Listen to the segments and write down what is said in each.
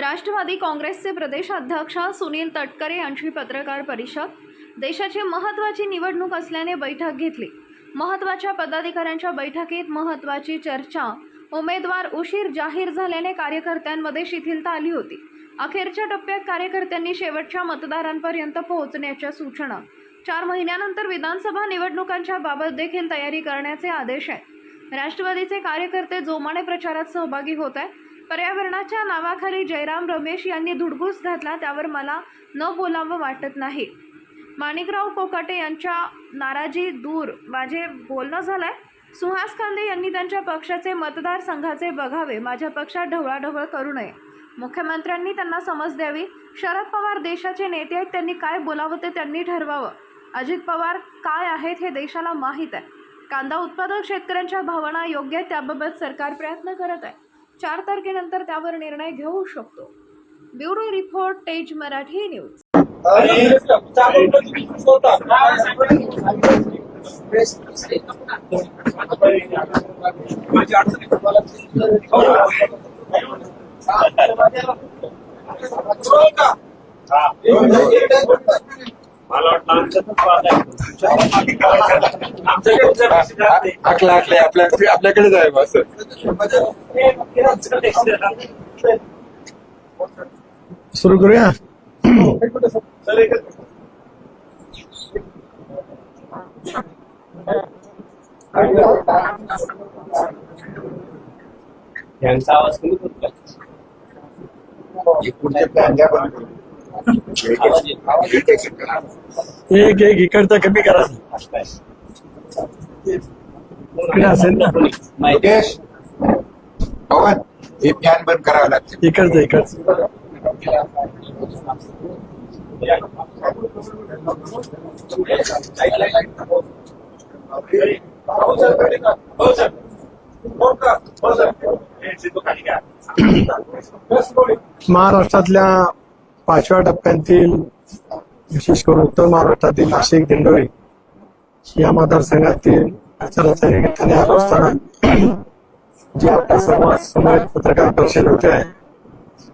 राष्ट्रवादी काँग्रेसचे प्रदेशाध्यक्ष सुनील तटकरे यांची पत्रकार परिषद. देशाची महत्त्वाची निवडणूक असल्याने बैठक घेतली. महत्त्वाच्या पदाधिकाऱ्यांच्या बैठकीत महत्त्वाची चर्चा. उमेदवार उशीर जाहीर झाल्याने कार्यकर्त्यांमध्ये शिथिलता आली होती. अखेरच्या टप्प्यात कार्यकर्त्यांनी शेवटच्या मतदारांपर्यंत पोहोचण्याच्या सूचना. चार महिन्यानंतर विधानसभा निवडणुकांच्या बाबत देखील तयारी करण्याचे आदेश आहेत. राष्ट्रवादीचे कार्यकर्ते जोमाने प्रचारात सहभागी होत आहे पर्यावरणाच्या नावाखाली जयराम रमेश यांनी धुडगूस घातला त्यावर मला न बोलावं वाटत नाही. माणिकराव कोकाटे यांच्या नाराजी दूर. माझे बोलणं झालं आहे सुहास खांदे यांनी त्यांच्या पक्षाचे मतदारसंघाचे बघावे. माझ्या पक्षात ढवळाढवळ करू नये. मुख्यमंत्र्यांनी त्यांना समज द्यावी. शरद पवार देशाचे नेते आहेत त्यांनी काय बोलावं ते त्यांनी ठरवावं. अजित पवार काय आहेत हे देशाला माहीत आहे. कांदा उत्पादक शेतकऱ्यांच्या भावना योग्य आहेत त्याबाबत सरकार प्रयत्न करत आहे. चार तारखेनंतर त्यावर निर्णय घेऊ शकतो. ब्युरो रिपोर्ट तेज मराठी न्यूज. मला आमच्यातच आकले आपल्या आपल्याकडेच आहे बस. सुरू करूया? यांचा आवाज कमी होत एक एक इकडचा कमी करा? इकडे असेल ना. माहिती योगेश पवन हे फॅन बंद करावं लागते. इकडचं इकडचं. महाराष्ट्रातल्या पाचव्या टप्प्यातील विशेष करून उत्तर महाराष्ट्रातील नाशिक दिंडोरी या मतदारसंघातील प्रचाराच्या निमित्ताने आलो असताना जे आपल्या सर्व समोर पत्रकार परिषद होते. आहे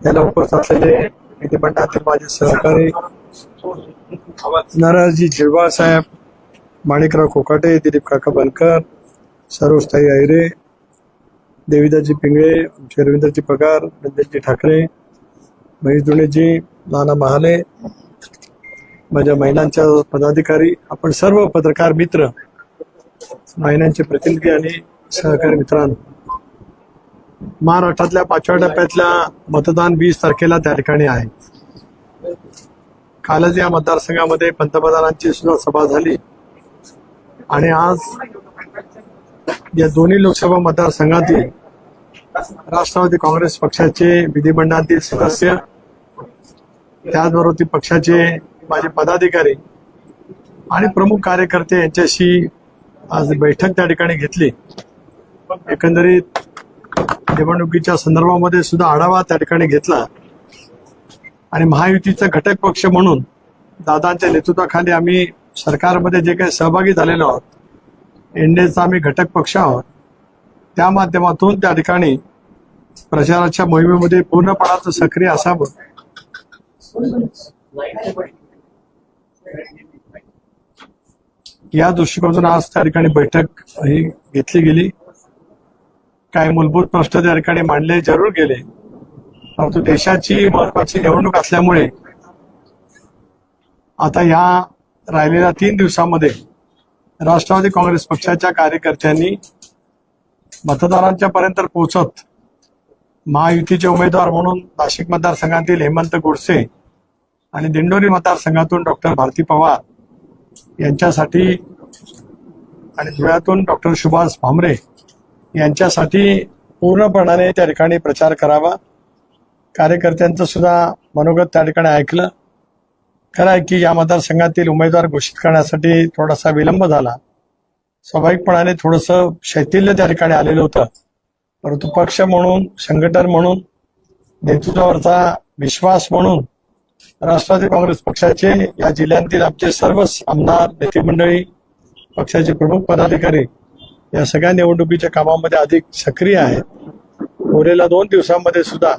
त्याला उपस्थित असलेले विधिमंडळातील माझे सहकारी नाराजी झिरवा साहेब माणिकराव कोकाटे दिलीप काका बनकर सरोजताई अहिरे देवीदाजी पिंगळे आमचे रवींद्रजी पगार रंजनजी ठाकरे महेश दुणेजी नाना महाले माझ्या महिलांच्या पदाधिकारी आपण सर्व पत्रकार मित्र महिलांचे प्रतिनिधी आणि सहकारी मित्रांनो महाराष्ट्रातल्या पाचव्या टप्प्यातल्या मतदान वीस तारखेला त्या ठिकाणी आहे. कालच या मतदारसंघामध्ये पंतप्रधानांची सुद्धा सभा झाली. आणि आज या दोन्ही लोकसभा मतदारसंघातील राष्ट्रवादी काँग्रेस पक्षाचे विधिमंडळातील सदस्य त्याचबरोबर ती पक्षाचे माझे पदाधिकारी आणि प्रमुख कार्यकर्ते यांच्याशी आज बैठक त्या ठिकाणी घेतली. एकंदरीत निवडणुकीच्या संदर्भामध्ये सुद्धा आढावा त्या ठिकाणी घेतला. आणि महायुतीचा घटक पक्ष म्हणून दादांच्या नेतृत्वाखाली आम्ही सरकारमध्ये जे काही सहभागी झालेलो आहोत एनडीएचा आम्ही घटक पक्ष आहोत त्या माध्यमातून त्या ठिकाणी प्रचाराच्या मोहिमेमध्ये पूर्णपणाचं सक्रिय असावं. या दृष्टिकोनातून आज त्या ठिकाणी बैठक ही घेतली गेली. काही मूलभूत प्रश्न त्या ठिकाणी मांडले जरूर गेले. परंतु देशाची महत्वाची निवडणूक असल्यामुळे आता या राहिलेल्या तीन दिवसामध्ये राष्ट्रवादी काँग्रेस पक्षाच्या कार्यकर्त्यांनी मतदारांच्या पर्यंत पोहोचत. महायुतीचे उमेदवार म्हणून नाशिक मतदारसंघातील हेमंत गोडसे आणि दिंडोरी मतदारसंघातून डॉक्टर भारती पवार यांच्यासाठी आणि धुळ्यातून डॉक्टर सुभाष भामरे यांच्यासाठी पूर्णपणाने त्या ठिकाणी प्रचार करावा. कार्यकर्त्यांचं सुद्धा मनोगत त्या ठिकाणी ऐकलं. खरं आहे की या मतदारसंघातील उमेदवार घोषित करण्यासाठी थोडासा विलंब झाला. स्वाभाविकपणाने थोडंसं शैथिल्य त्या ठिकाणी आलेलं होतं. परंतु पक्ष म्हणून संघटन म्हणून नेतृत्वावरचा विश्वास म्हणून राष्ट्रवादी काँग्रेस पक्षाचे या जिल्ह्यातील आमचे सर्व आमदार नेते मंडळी पक्षाचे प्रमुख पदाधिकारी या सगळ्या निवडणुकीच्या कामामध्ये अधिक सक्रिय आहेत. उरलेल्या दोन दिवसांमध्ये सुद्धा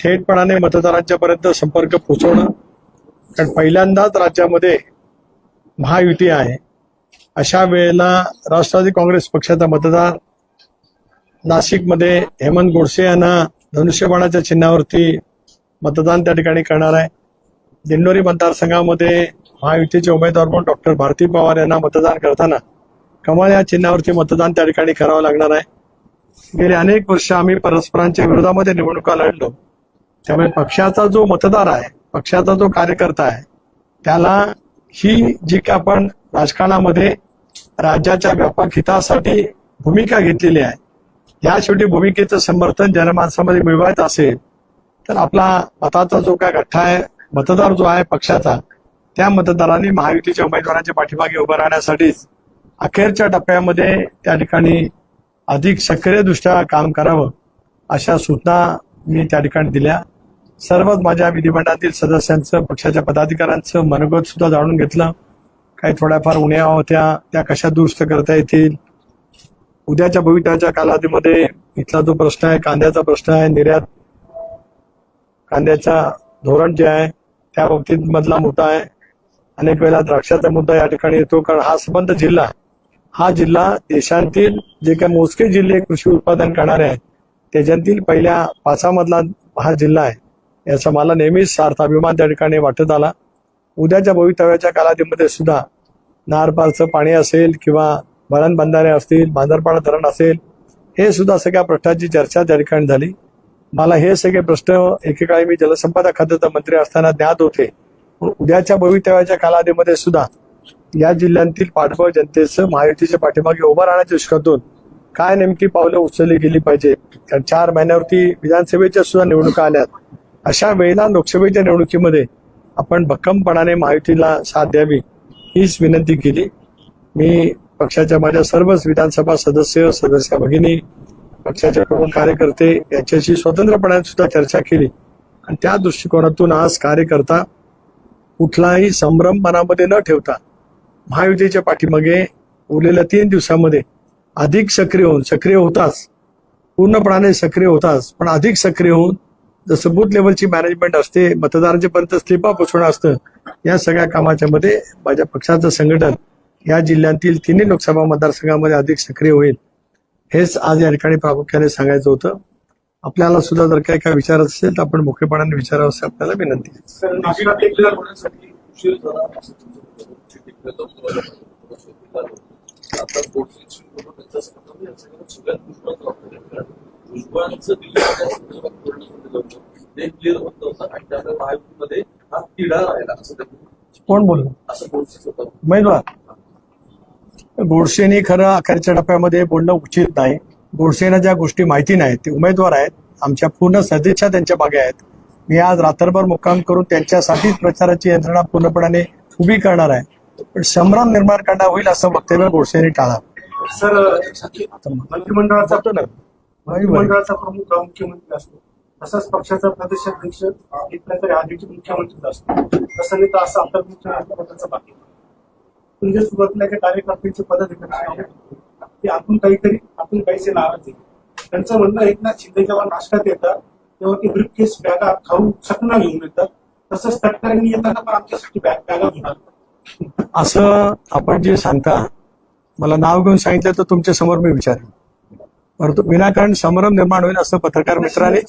थेटपणाने मतदारांच्या पर्यंत संपर्क पोहोचवणं कारण पहिल्यांदाच राज्यामध्ये महायुती आहे. अशा वेळेला राष्ट्रवादी काँग्रेस पक्षाचा मतदार नाशिकमध्ये हेमंत गोडसे यांना धनुष्यबाणाच्या चिन्हावरती मतदान त्या ठिकाणी करणार आहे. दिंडोरी मतदारसंघामध्ये महायुतीचे उमेदवार म्हणून डॉक्टर भारती पवार यांना मतदान करताना कमळ या चिन्हावरती मतदान त्या ठिकाणी करावं लागणार आहे. गेली अनेक वर्ष आम्ही परस्परांच्या विरोधामध्ये निवडणुका लढलो. त्यामुळे पक्षाचा जो मतदार आहे पक्षाचा जो कार्यकर्ता आहे त्याला ही जी काय आपण राजकारणामध्ये राज्याच्या व्यापक हितासाठी भूमिका घेतलेली आहे. या शेवटी भूमिकेचं समर्थन जनमानसामध्ये मिळवायचं असेल तर आपला मताचा जो काय गठ्ठा आहे मतदार जो आहे पक्षाचा त्या मतदारांनी महायुतीच्या उमेदवारांच्या पाठीमागे उभं राहण्यासाठीच अखेरच्या टप्प्यामध्ये त्या ठिकाणी अधिक सक्रियदृष्ट्या काम करावं अशा सूचना मी त्या ठिकाणी दिल्या. सर्वच माझ्या विधिमंडळातील सदस्यांचं पक्षाच्या पदाधिकाऱ्यांचं मनोगत सुद्धा जाणून घेतलं. काही थोड्याफार उण्या होत्या त्या कशा दुरुस्त करता येतील? उद्याच्या भविष्याच्या कालावधीमध्ये इथला जो प्रश्न आहे कांद्याचा प्रश्न आहे निर्यात कांद्याचा धोरण जे आहे त्या बाबतीत मधला मुद्दा आहे. अनेक वेळेला द्राक्षाचा मुद्दा या ठिकाणी येतो कारण हा संबंध जिल्हा हा जिल्हा देशातील जे काही मोजके जिल्हे कृषी उत्पादन करणारे आहेत त्याच्यातील पहिल्या पाचामधला हा जिल्हा आहे. याचा मला नेहमीच सार्थ अभिमान त्या ठिकाणी वाटत आला. उद्याच्या भवितव्याच्या कालावधीमध्ये सुद्धा नारपारचं पाणी असेल किंवा वळण बंधारे असतील बांधरपाडा धरण असेल हे सुद्धा सगळ्या प्रश्नाची चर्चा त्या ठिकाणी झाली. मला हे सगळे प्रश्न एकेकाळी मी जलसंपदा खात्याचा मंत्री असताना ज्ञात होते. पण उद्याच्या भवितव्याच्या कालावधीमध्ये सुद्धा या जिल्ह्यांतील पाठबळ जनतेचं महायुतीच्या पाठीमागे उभं राहण्याच्या दृष्टीतून काय नेमकी पावलं उचलली गेली पाहिजे? कारण चार महिन्यावरती विधानसभेच्या सुद्धा निवडणुका आल्यात. अशा वेळेला लोकसभेच्या निवडणुकीमध्ये आपण भक्कमपणाने महायुतीला साथ द्यावी. हीच विनंती केली. मी पक्षाच्या माझ्या सर्वच विधानसभा सदस्य सदस्य भगिनी पक्षाचे प्रमुख कार्यकर्ते यांच्याशी स्वतंत्रपणाने सुद्धा चर्चा केली. आणि त्या दृष्टिकोनातून आज कार्यकर्ता कुठलाही संभ्रम मनामध्ये न ठेवता महायुतीच्या पाठीमागे उरलेल्या तीन दिवसामध्ये अधिक सक्रिय होऊन सक्रिय होताच पूर्णपणाने सक्रिय होताच पण अधिक सक्रिय होऊन जसं बूथ लेवलची मॅनेजमेंट असते मतदारांच्यापर्यंत स्लिपा पोचवणं असतं या सगळ्या कामाच्या मध्ये माझ्या पक्षाचं संघटन या जिल्ह्यातील तिन्ही लोकसभा मतदारसंघामध्ये अधिक सक्रिय होईल. हेच आज या ठिकाणी प्रामुख्याने सांगायचं होतं. आपल्याला सुद्धा जर काही काय विचार असेल तर आपण मुख्यपणाने विचारावं असं आपल्याला विनंती आहे. भुजबळांचं. ते क्लिअर होत. नव्हतं. आणि त्यामुळे महायुतीमध्ये हा तिढा राहिला. असं त्यांनी कोण बोललं? असं बोलतच होतं उमेदवार. गोडसेनी खरं अखेरच्या टप्प्यामध्ये बोलणं उचित नाही. गोडसेना ज्या गोष्टी माहिती नाहीत ते उमेदवार आहेत. आमच्या पूर्ण सदिच्छा त्यांच्या मागे आहेत. मी आज रात्रभर मुक्काम करून त्यांच्यासाठीच प्रचाराची यंत्रणा पूर्णपणाने उभी करणार आहे. पण संभ्रम निर्माण करणार होईल असं वक्तव्य गोडसेने टाळा सर मंत्रिमंडळाचा मंत्रिमंडळाचा प्रमुख हा मुख्यमंत्री असतो. तसाच पक्षाचा प्रदेशाध्यक्ष तरी आधीचे मुख्यमंत्री असतो. तसं नाही तर असं अंतर मुख्यमंत्री पदाचा बाकी म्हणजे सुरुवातीला एका कार्यकर्त्यांचे पदाधिकारी की आपण काहीतरी आपण काहीसे नाराज आहे. त्यांचं म्हणणं एकनाथ शिंदे जेव्हा नाशकात येतात तेव्हा ते ब्रीफ केस बॅगा खाऊ सकना घेऊन येतात. तसंच तटकऱ्यांनी येताना पण आमच्यासाठी बॅग बॅगा आले. असं आपण जे सांगता मला नाव घेऊन सांगितलं तर तुमच्यासमोर मी विचारेन. परंतु विनाकारण संभ्रम निर्माण होईल असं पत्रकार मित्राने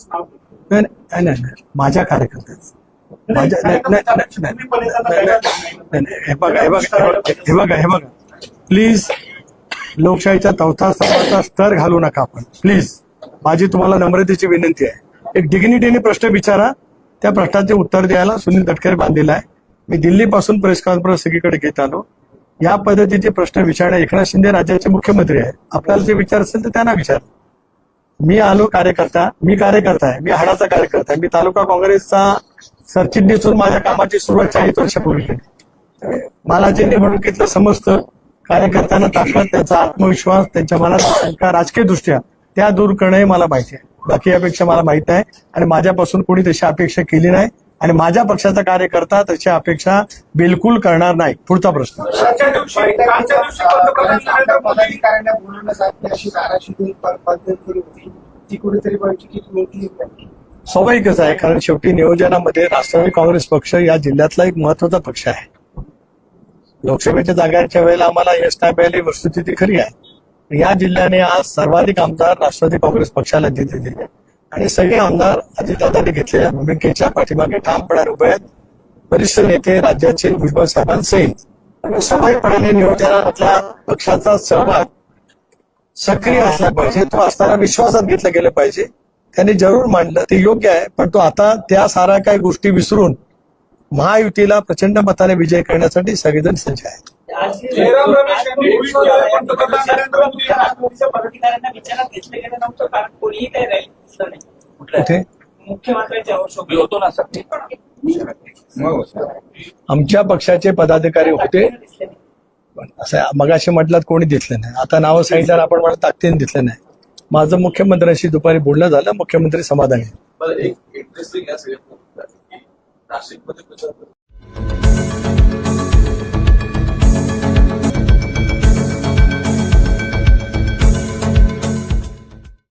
नाही नाही, नाही माझ्या कार्यकर्त्याचं. माझ्या हे बघा हे बघा हे बघा, हे बघा हे बघा. प्लीज लोकशाहीच्या चौथा स्तंभाचा स्तर घालू नका आपण. प्लीज माझी तुम्हाला नम्रतेची विनंती आहे. एक डिग्निटीने प्रश्न विचारा. त्या प्रश्नाचे उत्तर द्यायला सुनील तटकरे बांधलेला आहे. मी दिल्लीपासून प्रेस कॉन्फरन्स सगळीकडे घेत आलो. या पद्धतीचे प्रश्न विचारणे एकनाथ शिंदे राज्याचे मुख्यमंत्री आहे. आपल्याला जे विचार असेल तर त्यांना विचार. मी आलो कार्यकर्ता मी कार्यकर्ता आहे मी हाडाचा कार्यकर्ता आहे. मी तालुका काँग्रेसचा सरचिटणीस होऊन माझ्या कामाची सुरुवात चाळीस वर्षापूर्वी केली. मला जे निवडणुकीतलं समजतं कार्यकर्त्यांना ताकद त्यांचा आत्मविश्वास त्यांच्या मनात शंका राजकीय दृष्ट्या त्या दूर करणे हे मला माहिती आहे. बाकी यापेक्षा मला माहीत आहे आणि माझ्यापासून कोणी तशी अपेक्षा केली नाही. आणि माझ्या पक्षाचा कार्यकर्ता तशी अपेक्षा बिलकुल करणार नाही. पुढचा प्रश्न. स्वाभाविकच आहे. कारण शेवटी नियोजनामध्ये राष्ट्रवादी काँग्रेस पक्ष या जिल्ह्यातला एक महत्त्वाचा पक्ष आहे. लोकसभेच्या जागांच्या वेळेला आम्हाला यश नाही मिळाली वस्तुस्थिती खरी आहे. या जिल्ह्याने आज सर्वाधिक आमदार राष्ट्रवादी काँग्रेस पक्षाला दिले दिले. आणि सगळे आमदार अजितदादांनी घेतलेल्या भूमिकेच्या पाठीमागे ठामपणे उभे आहेत. वरिष्ठ नेते राज्याचे भुजबळ साहेबांसहित आणि स्वाभाविकपणे पक्षाचा सहभाग सक्रिय असला पाहिजे तो असताना विश्वासात घेतलं गेलं पाहिजे. त्यांनी जरूर मांडलं ते योग्य आहे पण तो आता त्या साऱ्या काही गोष्टी विसरून महायुतीला प्रचंड मताने विजय करण्यासाठी सगळेजण सज्ज आहेत. जयराम रमेश पंतप्रधान नरेंद्र मोदी राष्ट्रवादीच्या पदाधिकाऱ्यांना विचारात घेतलं गेलं नव्हतं कारण कोणीही काही रॅली दिसलं नाही. कुठल्या मुख्यमंत्र्यांच्या होतो ना सर. आमच्या पक्षाचे पदाधिकारी होते. पण असं मगाशी म्हटलं कोणी दिसलं नाही. आता नावं सांगितल्यावर आपण मला ताकदीने दिसलं नाही. माझं मुख्यमंत्र्यांशी दुपारी बोलणं झालं मुख्यमंत्री समाधानी नाशिकमध्ये